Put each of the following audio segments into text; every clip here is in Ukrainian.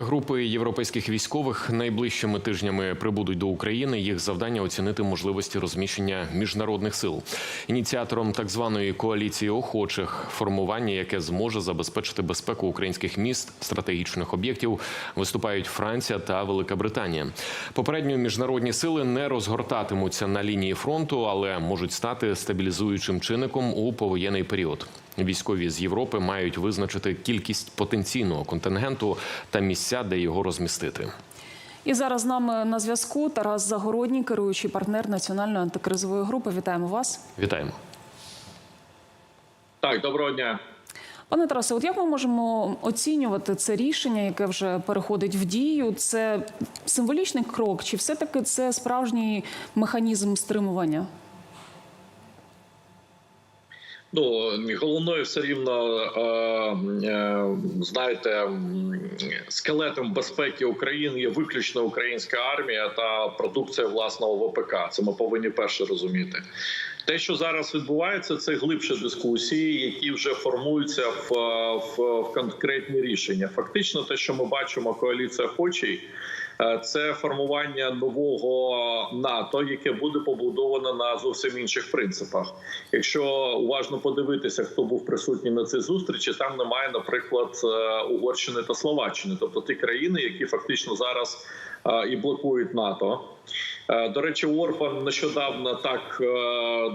Групи європейських військових найближчими тижнями прибудуть до України. Їх завдання оцінити можливості розміщення міжнародних сил. Ініціатором так званої коаліції охочих формування, яке зможе забезпечити безпеку українських міст, стратегічних об'єктів, виступають Франція та Велика Британія. Попередньо міжнародні сили не розгортатимуться на лінії фронту, але можуть стати стабілізуючим чинником у повоєнний період. Військові з Європи мають визначити кількість потенційного контингенту та місця, де його розмістити. І зараз з нами на зв'язку Тарас Загородній, керуючий партнер національної антикризової групи. Вітаємо вас. Вітаємо. Так, доброго дня. Пане Тарасе, от як ми можемо оцінювати це рішення, яке вже переходить в дію? Це символічний крок, чи все-таки це справжній механізм стримування? Ну головною все рівно е, е, знаєте, скелетом безпеки України є виключно українська армія та продукція власного ВПК. Це ми повинні перше розуміти. Те, що зараз відбувається, це глибші дискусії, які вже формуються в, в, в конкретні рішення. Фактично, те, що ми бачимо, коаліція хоче. Е, Це формування нового НАТО, яке буде побудовано на зовсім інших принципах. Якщо уважно подивитися, хто був присутній на цій зустрічі, там немає, наприклад, е, Угорщини та Словаччини, тобто ті країни, які фактично зараз е, і блокують НАТО. Е, До речі, Орбан нещодавно так е,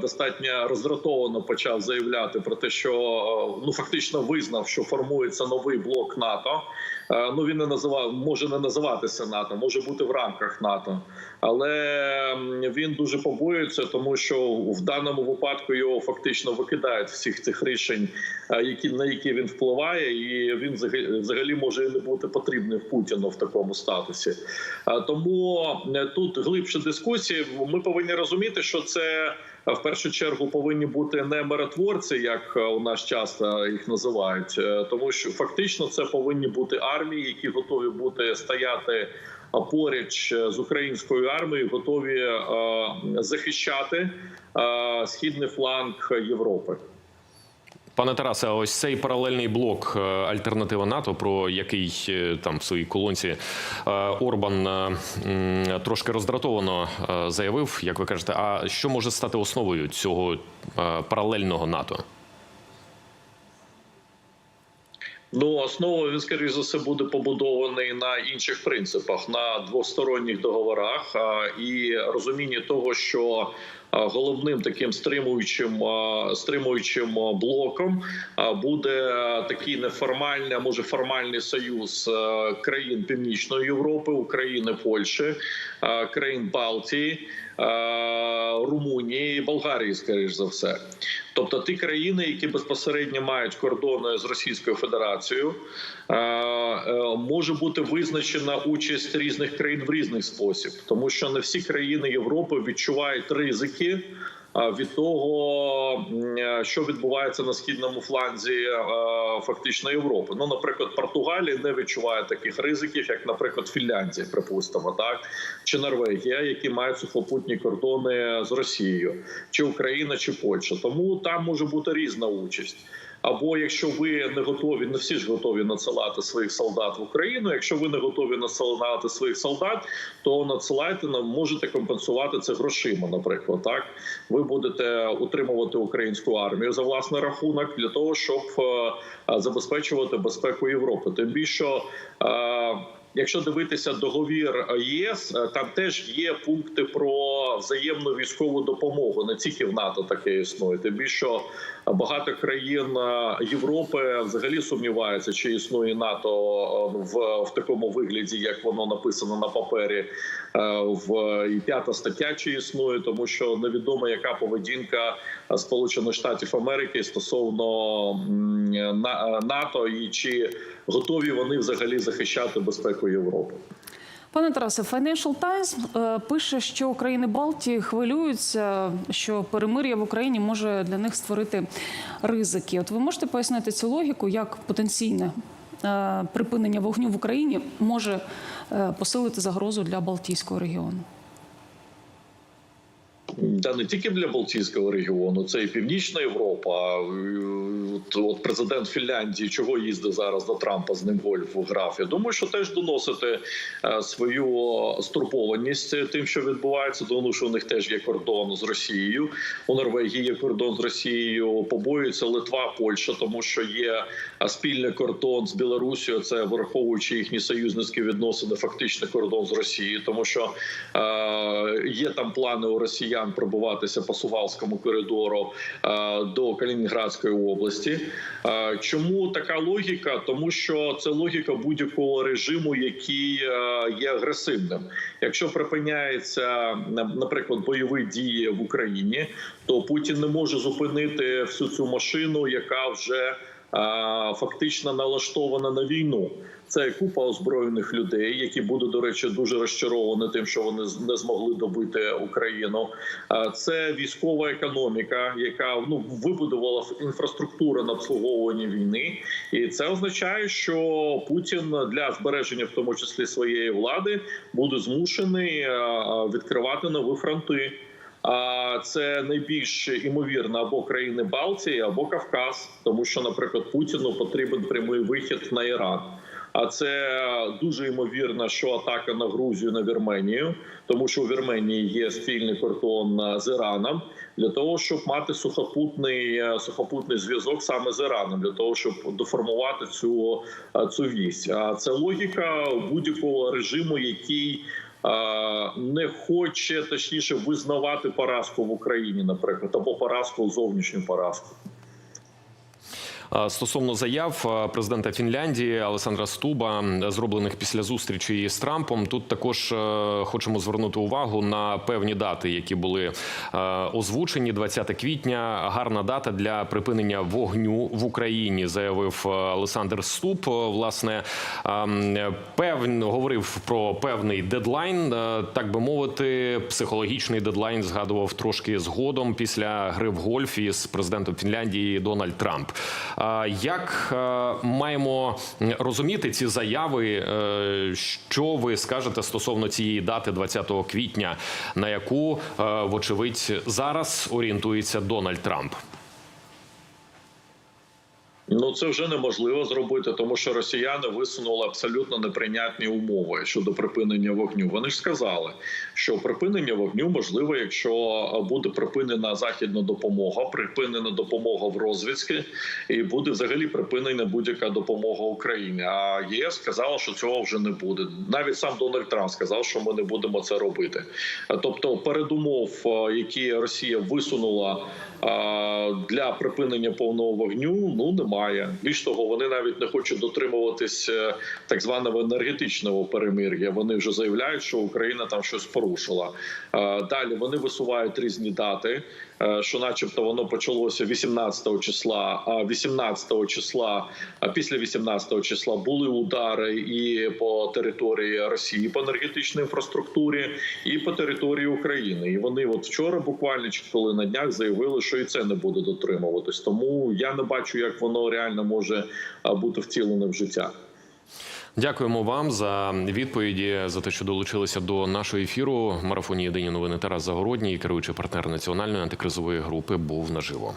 достатньо роздратовано почав заявляти про те, що е, ну фактично визнав, що формується новий блок НАТО. Ну він не називав, може не називатися НАТО, може бути в рамках НАТО, але він дуже побоюється, тому що в даному випадку його фактично викидають всіх цих рішень, які на які він впливає, і він взагалі- може не бути потрібним Путіну в такому статусі. Тому тут глибше дискусії. Ми повинні розуміти, що це е, в першу чергу повинні бути не миротворці, як е, у нас часто їх називають, е, тому що фактично це повинні бути армії, які готові бути стояти е, з українською армією, готові захищати східний фланг Європи. Пане Тарасе, ось цей паралельний блок е, альтернатива НАТО, про який е, там в своїй колонці е, Орбан трошки роздратовано заявив, як ви кажете, а що може стати основою цього паралельного НАТО? Ну, основою він скоріш за все буде побудований на інших принципах, на двосторонніх договорах і розумінні того, що головним таким стримуючим стримуючим блоком буде такий неформальний, а може формальний союз країн Північної Європи, України, Польщі, країн Балтії. А, Румунії і Болгарії, скоріш за все, тобто ті країни, які безпосередньо мають кордони з Російською Федерацією, е, е, може бути визначена участь різних країн в різний спосіб, тому що не всі країни Європи відчувають ризики. Від того, е, що відбувається на східному фланзі е, фактично Європи, ну наприклад, Португалія не відчуває таких ризиків, як, наприклад, Фінляндія, припустимо, так чи Норвегія, які мають сухопутні кордони з Росією, чи Україна, чи Польща. Тому там може бути різна участь. Або якщо ви не готові, не всі ж готові надсилати своїх солдат в Україну. Якщо ви не готові надсилати своїх солдат, то надсилайте нам можете компенсувати це грошима. Наприклад, так ви будете утримувати українську армію за власний рахунок для того, щоб е, забезпечувати безпеку Європи. Тим більше. Е, Якщо дивитися договір ЄС, е, там теж є пункти про взаємну військову допомогу. Не тільки в НАТО таке існує. Тим більше багато країн е, Європи взагалі сумніваються, чи існує НАТО е, в, в такому вигляді, як воно написано на папері. Е, В і п'ята стаття чи існує, тому що невідомо, яка поведінка е, Сполучених Штатів Америки стосовно НАТО і чи готові вони взагалі захищати безпеку Європи. Пане Тарасе, Financial Times е, пише, що країни Балтії хвилюються, що перемир'я в Україні може для них створити ризики. От ви можете пояснити цю логіку, як потенційне е, припинення вогню в Україні може е, посилити загрозу для Балтійського регіону? Та не тільки для Балтійського регіону, це і Північна Європа. От, от президент Фінляндії, чого їздить зараз до Трампа з ним гольф грав. Я думаю, що теж доносити е, свою стурбованість тим, що відбувається. Тому що у них теж є кордон з Росією. У Норвегії є кордон з Росією. Побоюється Литва, Польща, тому що є е, спільний кордон з Білорусією. Це враховуючи їхні союзницькі відносини, фактично кордон з Росією, тому що е, є там плани у росіян пробуватися по Сувалському коридору е, до Калінінградської області. Е, чому така логіка? Тому що це логіка будь-якого режиму, який е, є агресивним. Якщо припиняється наприклад бойові дії в Україні, то Путін не може зупинити всю цю машину, яка вже фактично налаштована на війну. Це купа озброєних людей, які будуть, до речі, дуже розчаровані тим, що вони не змогли добити Україну. Це військова економіка, яка ну вибудувала інфраструктуру на обслуговування війни, і це означає, що Путін для збереження, в тому числі своєї влади, буде змушений відкривати нові фронти. А це найбільш імовірно або країни Балтії, або Кавказ, тому що, наприклад, Путіну потрібен прямий вихід на Іран. А це дуже ймовірно, що атака на Грузію на Вірменію, тому що у Вірменії є спільний кордон е, з Іраном для того, щоб мати сухопутний е, сухопутний зв'язок саме з Іраном, для того, щоб доформувати цю, е, цю вість. А це логіка будь-якого режиму, який не хоче точніше визнавати поразку в Україні, наприклад, або поразку зовнішню поразку. Стосовно заяв президента Фінляндії Олександра Стуба, зроблених після зустрічі з Трампом, тут також е, хочемо звернути увагу на певні дати, які були е, озвучені. 20 квітня гарна дата для припинення вогню в Україні, заявив Олександр Стуб. Е, Власне, е, м, певн говорив про певний дедлайн, так би мовити, психологічний дедлайн згадував трошки згодом після гри в гольф із президентом Фінляндії Дональд Трамп. Як е, маємо розуміти ці заяви? Е, Що ви скажете стосовно цієї дати 20 квітня, на яку, е, вочевидь, зараз орієнтується Дональд Трамп? Ну це вже неможливо зробити, тому що росіяни висунули абсолютно неприйнятні умови щодо припинення вогню. Вони ж сказали, що припинення вогню можливо, якщо буде припинена західна допомога, припинена допомога в розвідці, і буде взагалі припинена будь-яка допомога Україні. А ЄС сказала, що цього вже не буде. Навіть сам Дональд Трамп сказав, що ми не будемо це робити. Тобто, передумов, е, які Росія висунула е, для припинення повного вогню, ну немає. Більш того, вони навіть не хочуть дотримуватись е, так званого енергетичного перемир'я. Вони вже заявляють, що Україна там щось порушила. Е, Далі вони висувають різні дати. Е, Що, начебто, воно почалося 18 числа, а 18 числа, а після 18 числа були удари і по території Росії по енергетичній інфраструктурі, і по території України. І вони от вчора, буквально чи коли на днях заявили, що і це не буде дотримуватись. Тому я не бачу, як воно реально може бути втілене в життя. Дякуємо вам за відповіді за те, що долучилися до нашого ефіру. Марафоні Єдині новини Тарас Загородній, керуючий партнер національної антикризової групи, був наживо.